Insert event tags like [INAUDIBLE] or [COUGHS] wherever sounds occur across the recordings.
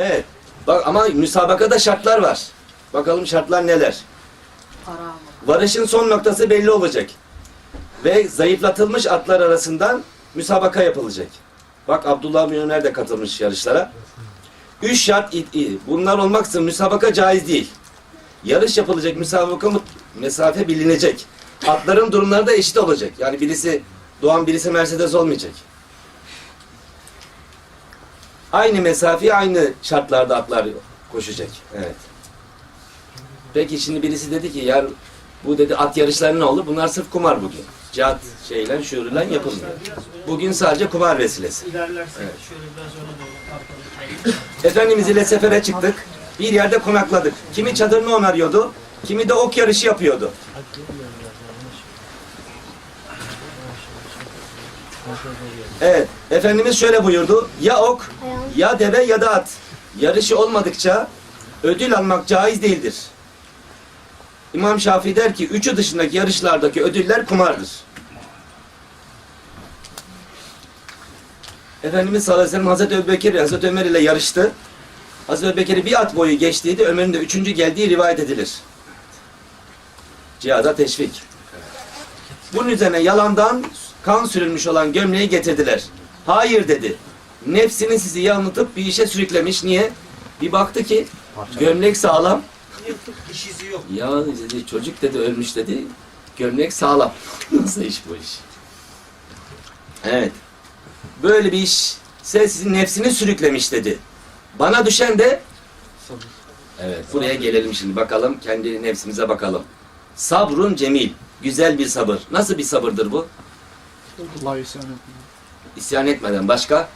Evet. Bak ama müsabakada şartlar var. Bakalım şartlar neler? Para? Varışın son noktası belli olacak. Ve zayıflatılmış atlar arasından müsabaka yapılacak. Bak Abdullah Milyoner de katılmış yarışlara. Üç şart bunlar olmaksızın müsabaka caiz değil. Yarış yapılacak müsabaka mı- mesafe bilinecek. Atların durumları da eşit olacak. Yani birisi Doğan birisi Mercedes olmayacak. Aynı mesafeyi aynı şartlarda atlar koşacak. Evet. Peki şimdi birisi dedi ki ya bu dedi at yarışları ne olur? Bunlar sırf kumar bugün. Cihat şeyle şuuruyla yapılmıyor. Bugün sadece kumar vesilesi. Evet. Efendimiz ile sefere çıktık. Bir yerde konakladık. Kimi çadırını onarıyordu, kimi de ok yarışı yapıyordu. Evet, Efendimiz şöyle buyurdu. Ya ok, ya deve ya da at. Yarışı olmadıkça ödül almak caiz değildir. İmam Şafii der ki, üçü dışındaki yarışlardaki ödüller kumardır. Efendimiz sallallahu aleyhi ve sellem Hazreti Ebubekir, Hazreti Ömer ile yarıştı. Hazreti Ebubekir'i bir at boyu geçtiydi, Ömer'in de üçüncü geldiği rivayet edilir. Cihada teşvik. Bunun üzerine yalandan kan sürülmüş olan gömleği getirdiler. Hayır dedi. Nefsini sizi yanıltıp bir işe sürüklemiş. Niye? Bir baktı ki gömlek sağlam. Diş izi yok. Ya dedi çocuk dedi ölmüş dedi. Gömlek sağlam. [LAUGHS] Nasıl iş bu iş? Evet. Böyle bir iş sizin nefsini sürüklemiş dedi. Bana düşen de Evet buraya gelelim şimdi bakalım kendi nefsimize bakalım. Sabrun cemil. Güzel bir sabır. Nasıl bir sabırdır bu? Allah isyan etmiyor. İsyan etmeden başka?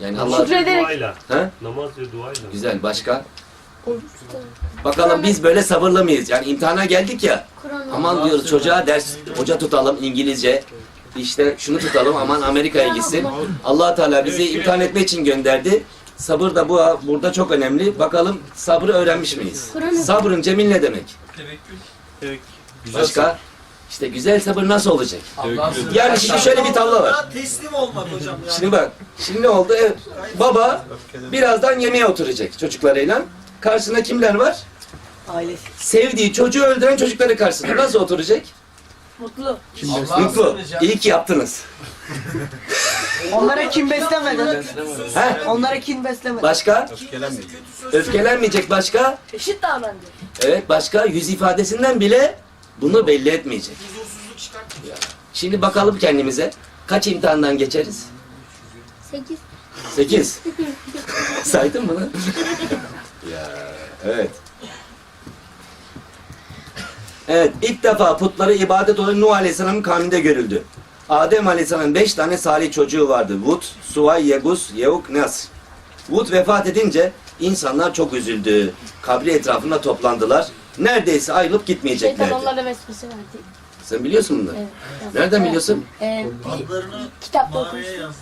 Yani Allah Şükrederek. Duayla. He? Namaz ve duayla. Güzel başka? Bakalım biz böyle sabırlı mıyız? Yani imtihana geldik ya. Aman diyoruz çocuğa ders hoca tutalım İngilizce. İşte şunu tutalım aman Amerika'ya gitsin. allah Teala bizi imtihan etmek için gönderdi. Sabır da bu burada çok önemli. Bakalım sabrı öğrenmiş miyiz? Sabrın cemil ne demek? Evet. Başka? İşte güzel sabır nasıl olacak? Yani şimdi şöyle bir tablo var. Teslim olmak hocam ya. Şimdi bak, şimdi ne oldu? Evet, baba birazdan yemeğe oturacak çocuklarıyla. Karşısında kimler var? Ailesi. Sevdiği çocuğu öldüren çocukları karşısında. Nasıl oturacak? Mutlu. Mutlu. İyi ki yaptınız. Onlara kim beslemedi? He? Onlara kim beslemedi? Başka? Öfkelenmeyecek başka? Eşit davrandı. Evet başka? Yüz ifadesinden bile bunu belli etmeyecek. Şimdi bakalım kendimize. Kaç imtihandan geçeriz? 8. Sekiz. [LAUGHS] Saydın mı lan? ya evet. Evet ilk defa putları ibadet olan Nuh Aleyhisselam'ın kavminde görüldü. Adem Aleyhisselam'ın beş tane salih çocuğu vardı. Vud, Suvay, Yegus, Yevuk, Nas. Vud vefat edince insanlar çok üzüldü. Kabri etrafında toplandılar. Neredeyse ayrılıp Şeytan gitmeyeceklerdi. onlara vesvese verdi. Sen biliyorsun bunları. Evet. Nereden biliyorsun? Ee, Adlarını kitapta maviye okumuştum. yazdı.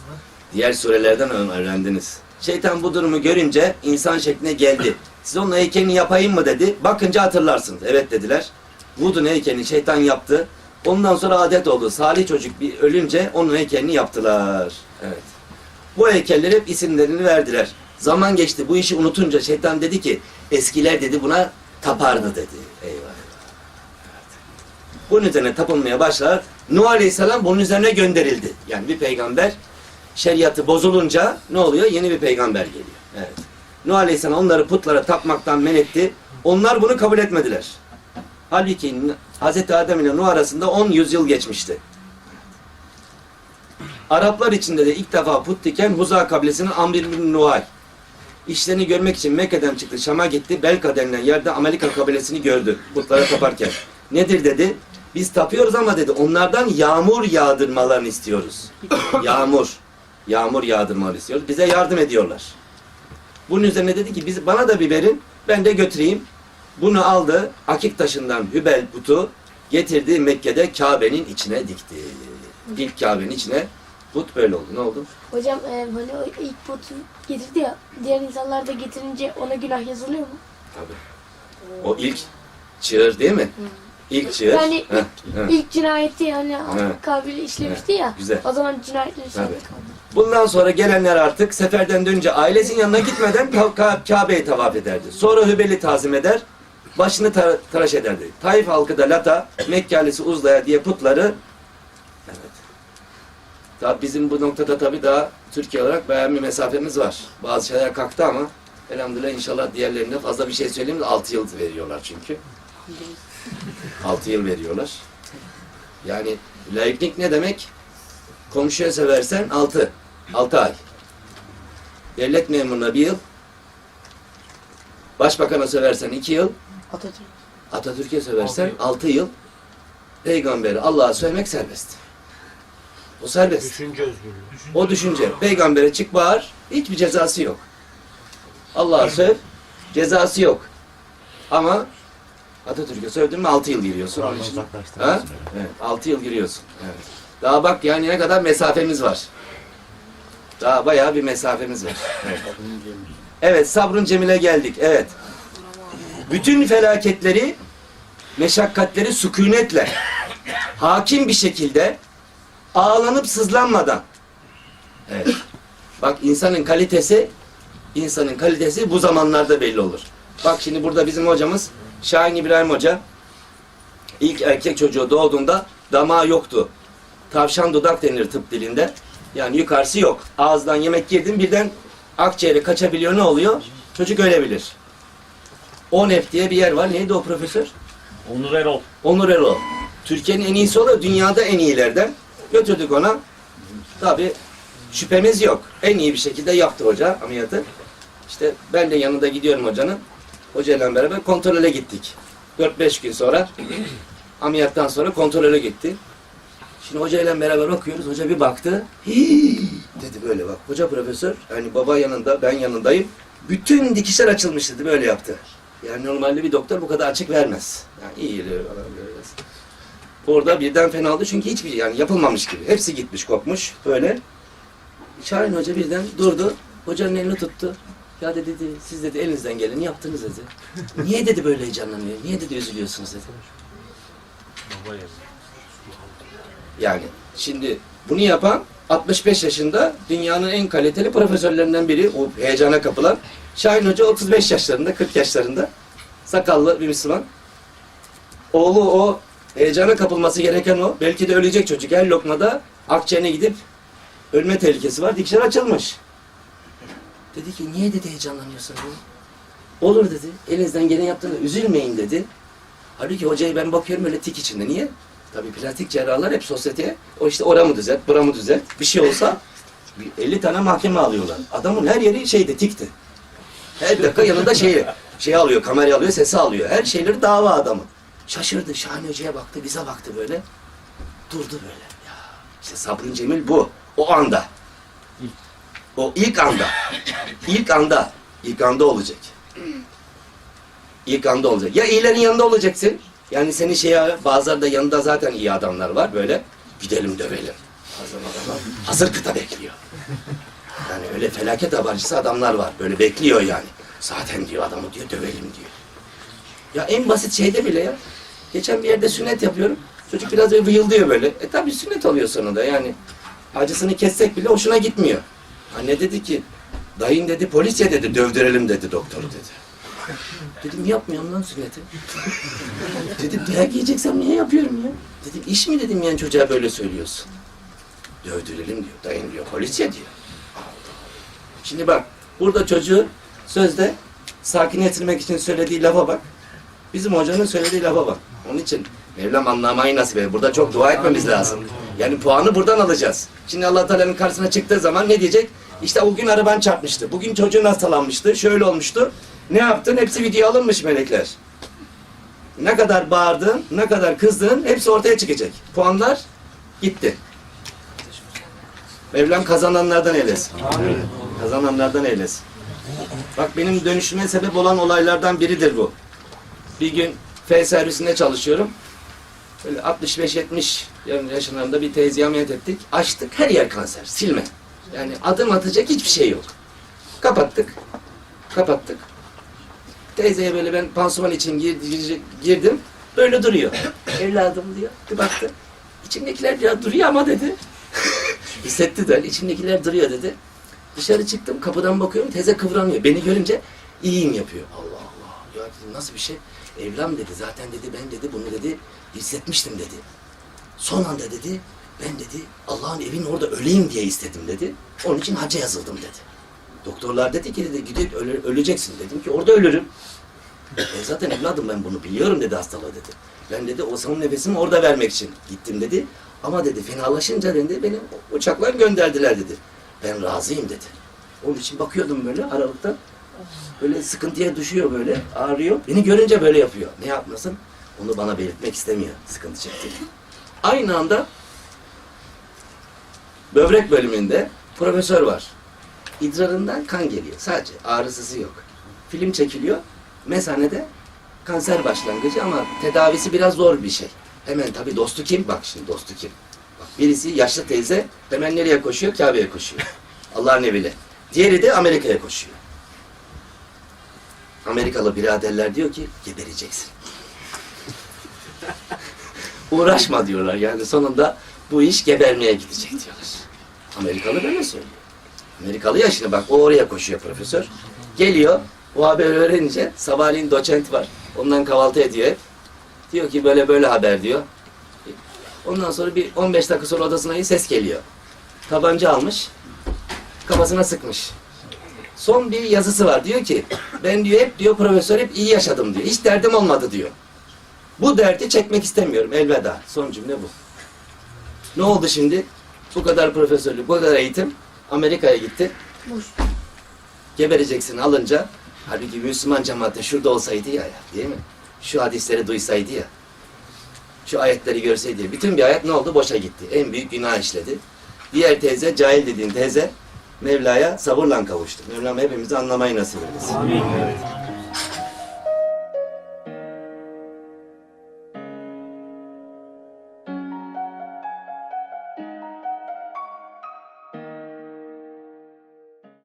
Diğer surelerden öğrendiniz. Şeytan bu durumu görünce insan şekline geldi. Siz onun heykelini yapayım mı dedi. Bakınca hatırlarsınız. Evet dediler. Vud'un heykelini şeytan yaptı. Ondan sonra adet oldu. Salih çocuk bir ölünce onun heykelini yaptılar. Evet. Bu heykelleri hep isimlerini verdiler. Zaman geçti. Bu işi unutunca şeytan dedi ki eskiler dedi buna tapardı dedi. Eyvah. Bunun üzerine tapınmaya başlar. Nuh Aleyhisselam bunun üzerine gönderildi. Yani bir peygamber şeriatı bozulunca ne oluyor? Yeni bir peygamber geliyor. Evet. Nuh Aleyhisselam onları putlara tapmaktan men etti. Onlar bunu kabul etmediler. Halbuki Hz. Adem ile Nuh arasında 10 yüzyıl geçmişti. Araplar içinde de ilk defa put diken Huza kabilesinin Amr bin Nuhay. İşlerini görmek için Mekke'den çıktı, Şam'a gitti. Belka denilen yerde Amerika kabilesini gördü putlara taparken. Nedir dedi? Biz tapıyoruz ama dedi onlardan yağmur yağdırmalarını istiyoruz. [COUGHS] Yağmur. Yağmur yağdırmalarını istiyoruz. Bize yardım ediyorlar. Bunun üzerine dedi ki biz bana da bir verin ben de götüreyim. Bunu aldı akik taşından Hübel putu getirdi Mekke'de Kabe'nin içine dikti. İlk Kabe'nin içine put böyle oldu. Ne oldu? Hocam e, hani o ilk botu getirdi ya. Diğer insanlar da getirince ona günah yazılıyor mu? Tabii. O ilk çığır değil mi? İlk çığır. Yani Heh, heh. İlk cinayeti hani Evet. Kabil işlemişti ya. Güzel. O zaman cinayetleri Tabii. kaldı. Bundan sonra gelenler artık seferden dönünce ailesinin yanına gitmeden Ka- Ka- Kabe'yi tavaf ederdi. Sonra Hübel'i tazim eder, başını tar- tıraş ederdi. Taif halkı da Lata, Mekkalisi Uzla'ya diye putları. Tabi bizim bu noktada tabi daha Türkiye olarak bayağı bir mesafemiz var. Bazı şeyler kalktı ama elhamdülillah inşallah diğerlerinde fazla bir şey söyleyeyim de 6 yıl veriyorlar çünkü. 6 yıl veriyorlar. Yani laiklik ne demek? Komşuya seversen 6. 6 ay. Devlet memuruna bir yıl. Başbakana seversen 2 yıl. Atatürk. Atatürk'e seversen Altı 6 yıl. Peygamberi Allah'a sövmek serbest. O serbest. Düşünce özgürlüğü. O düşünce. Peygambere çık bağır. Hiçbir cezası yok. Allah'a söv. Cezası yok. Ama Atatürk'e sövdün mü 6 yıl giriyorsun. Onun için- Ha? Evet, 6 yıl giriyorsun. Evet. Daha bak yani ne kadar mesafemiz var. Daha bayağı bir mesafemiz var. Evet, evet sabrın cemile geldik. Evet. Bütün felaketleri, meşakkatleri sükunetle, hakim bir şekilde, ağlanıp sızlanmadan. Evet. Bak insanın kalitesi, insanın kalitesi bu zamanlarda belli olur. Bak şimdi burada bizim hocamız Şahin İbrahim Hoca İlk erkek çocuğu doğduğunda damağı yoktu. Tavşan dudak denir tıp dilinde. Yani yukarısı yok. Ağızdan yemek yedin birden akciğere kaçabiliyor ne oluyor? Çocuk ölebilir. ONEF diye bir yer var. Neydi o profesör? Onur Erol. Onur Erol. Türkiye'nin en iyisi o da dünyada en iyilerden. Götürdük ona. Tabi şüphemiz yok. En iyi bir şekilde yaptı hoca ameliyatı. İşte ben de yanında gidiyorum hocanın. Hocayla beraber kontrole gittik. 4-5 gün sonra ameliyattan sonra kontrole gitti. Şimdi hocayla beraber bakıyoruz. Hoca bir baktı. Hii, dedi böyle bak. Hoca profesör yani baba yanında ben yanındayım. Bütün dikişler açılmış dedi böyle yaptı. Yani normalde bir doktor bu kadar açık vermez. Yani iyi böyle. Orada birden fena oldu çünkü hiçbir yani yapılmamış gibi. Hepsi gitmiş kopmuş böyle. Şahin Hoca birden durdu. Hocanın elini tuttu. Ya dedi, dedi siz dedi elinizden geleni yaptınız dedi. [LAUGHS] Niye dedi böyle heyecanlanıyor? Niye dedi üzülüyorsunuz dedi. Yani şimdi bunu yapan 65 yaşında dünyanın en kaliteli profesörlerinden biri. O heyecana kapılan. Şahin Hoca 35 yaşlarında, 40 yaşlarında. Sakallı bir Müslüman. Oğlu o heyecana kapılması gereken o. Belki de ölecek çocuk. Her lokmada akciğerine gidip ölme tehlikesi var. Dikişler açılmış. Dedi ki niye dedi heyecanlanıyorsun dedi. Olur dedi. Elinizden gelen yaptığında üzülmeyin dedi. Halbuki hocayı ben bakıyorum öyle tik içinde. Niye? Tabii plastik cerrahlar hep sosyeteye o işte oramı düzelt, buramı düzelt. Bir şey olsa bir 50 tane mahkeme alıyorlar. Adamın her yeri şeydi, tikti. Her dakika yanında şey, şey alıyor, kamerayı alıyor, sesi alıyor. Her şeyleri dava adamı. Şaşırdı, Şahane Hoca'ya baktı, bize baktı böyle. Durdu böyle. Ya, işte sabrın cemil bu. O anda. O ilk anda. İlk anda. İlk anda olacak. İlk anda olacak. Ya iyilerin yanında olacaksın. Yani seni şeye bazıları da yanında zaten iyi adamlar var böyle. Gidelim dövelim. Hazır kıta bekliyor. Yani öyle felaket habercisi adamlar var. Böyle bekliyor yani. Zaten diyor adamı diyor dövelim diyor. Ya en basit şeyde bile ya. Geçen bir yerde sünnet yapıyorum. Çocuk biraz böyle vıyıldıyor böyle. E tabi sünnet oluyor sonunda yani. Acısını kessek bile hoşuna gitmiyor. Anne dedi ki dayın dedi polis ya dedi dövdürelim dedi doktoru dedi. Dedim yapmıyorum lan sünneti. [LAUGHS] dedim dayak yiyeceksem niye yapıyorum ya? Dedim iş mi dedim yani çocuğa böyle söylüyorsun. Dövdürelim diyor. Dayın diyor. Polis ya diyor. Şimdi bak burada çocuğu sözde sakinleştirmek için söylediği lafa bak. Bizim hocanın söylediği lafa bak. Onun için Mevlam anlamayı nasip eder. Burada çok dua etmemiz lazım. Yani puanı buradan alacağız. Şimdi Allah Teala'nın karşısına çıktığı zaman ne diyecek? İşte o gün araban çarpmıştı. Bugün çocuğun hastalanmıştı. Şöyle olmuştu. Ne yaptın? Hepsi video alınmış melekler. Ne kadar bağırdın, ne kadar kızdın hepsi ortaya çıkacak. Puanlar gitti. Mevlam kazananlardan eylesin. Kazananlardan eylesin. Bak benim dönüşüme sebep olan olaylardan biridir bu. Bir gün F servisinde çalışıyorum. Böyle 65-70 yaşlarında bir teyzeyi ameliyat ettik. Açtık her yer kanser, silme. Yani adım atacak hiçbir şey yok. Kapattık. Kapattık. Teyzeye böyle ben pansuman için gir- gir- girdim. Böyle duruyor. [COUGHS] Evladım diyor. Bir baktı. İçimdekiler biraz duruyor ama dedi. [LAUGHS] Hissettiler. içimdekiler duruyor dedi. Dışarı çıktım. Kapıdan bakıyorum. Teyze kıvranıyor. Beni görünce iyiyim yapıyor. Allah. Ya dedim, nasıl bir şey? Evlam dedi. Zaten dedi ben dedi bunu dedi hissetmiştim dedi. Son anda dedi ben dedi Allah'ın evinin orada öleyim diye istedim dedi. Onun için hacca yazıldım dedi. Doktorlar dedi ki dedi gidip öle- öleceksin. Dedim ki orada ölürüm. E zaten evladım ben bunu biliyorum dedi hastalığı dedi. Ben dedi o son nefesimi orada vermek için gittim dedi. Ama dedi fenalaşınca dedi beni uçakla gönderdiler dedi. Ben razıyım dedi. Onun için bakıyordum böyle aralıkta. Böyle sıkıntıya düşüyor böyle ağrıyor. Beni görünce böyle yapıyor. Ne yapmasın? Onu bana belirtmek istemiyor. Sıkıntı çekti. Aynı anda böbrek bölümünde profesör var. İdrarından kan geliyor. Sadece ağrısısı yok. Film çekiliyor. Mesanede kanser başlangıcı ama tedavisi biraz zor bir şey. Hemen tabii dostu kim? Bak şimdi dostu kim? Bak birisi yaşlı teyze hemen nereye koşuyor? Kabe'ye koşuyor. [LAUGHS] Allah'ın eviyle. Diğeri de Amerika'ya koşuyor. Amerikalı biraderler diyor ki gebereceksin. [LAUGHS] Uğraşma diyorlar yani sonunda bu iş gebermeye gidecek diyorlar. Amerikalı böyle söylüyor. Amerikalı ya şimdi bak o oraya koşuyor profesör. Geliyor o haberi öğrenince sabahleyin doçent var. Ondan kahvaltı ediyor. Diyor ki böyle böyle haber diyor. Ondan sonra bir 15 dakika sonra odasına iyi ses geliyor. Tabanca almış. Kafasına sıkmış. Son bir yazısı var. Diyor ki ben diyor hep diyor profesör hep iyi yaşadım diyor. Hiç derdim olmadı diyor. Bu derdi çekmek istemiyorum. Elveda. Son cümle bu. Ne oldu şimdi? Bu kadar profesörlük, bu kadar eğitim Amerika'ya gitti. Boş. Gebereceksin alınca halbuki Müslüman cemaate şurada olsaydı ya, ya değil mi? Şu hadisleri duysaydı ya. Şu ayetleri görseydi. Bütün bir ayet ne oldu? Boşa gitti. En büyük günah işledi. Diğer teyze, cahil dediğin teyze Mevla'ya sabırla kavuştu. Mevlam hepimizi anlamayı nasip eylesin. Amin.